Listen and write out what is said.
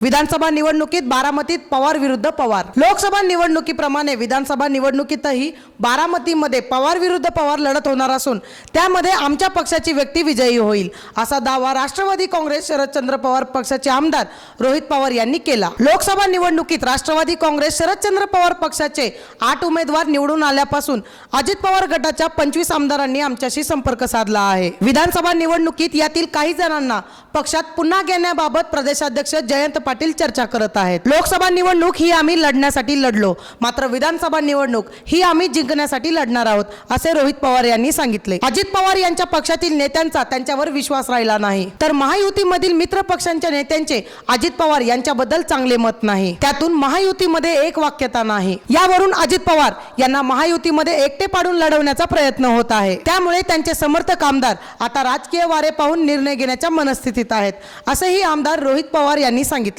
विधानसभा निवडणुकीत बारामतीत पवार विरुद्ध पवार. लोकसभा निवडणुकीप्रमाणे विधानसभा निवडणुकीतही बारामतीमध्ये पवार विरुद्ध पवार लढत होणार असून त्यामध्ये आमच्या पक्षाची व्यक्ती विजयी होईल असा दावा राष्ट्रवादी काँग्रेस शरदचंद्र पवार पक्षाचे आमदार रोहित पवार यांनी केला. लोकसभा निवडणुकीत राष्ट्रवादी काँग्रेस शरदचंद्र पवार पक्षाचे आठ उमेदवार निवडून आल्यापासून अजित पवार गटाच्या पंचवीस आमदारांनी आमच्याशी संपर्क साधला आहे. विधानसभा निवडणुकीत यातील काही जणांना पक्षात पुन्हा घेण्याबाबत प्रदेशाध्यक्ष जयंत पाटील चर्चा करत आहेत. लोकसभा निवडणूक ही आम्ही लढण्यासाठी लढलो. मात्र विधानसभा निवडणूक ही आम्ही जिंकण्यासाठी लढणार आहोत असे रोहित पवार यांनी सांगितले. अजित पवार यांच्या पक्षातील नेत्यांचा त्यांच्यावर विश्वास राहिला नाही. तर महायुतीमधील मित्र पक्षांच्या नेत्यांचे अजित पवार यांच्याबद्दल चांगले मत नाही. त्यातून महायुतीमध्ये एक वाक्यता नाही. यावरून अजित पवार यांना महायुतीमध्ये एकटे पाडून लढवण्याचा प्रयत्न होत आहे. त्यामुळे त्यांचे समर्थक आमदार आता राजकीय वारे पाहून निर्णय घेण्याच्या मनस्थितीत आहेत असेही आमदार रोहित पवार यांनी सांगितले.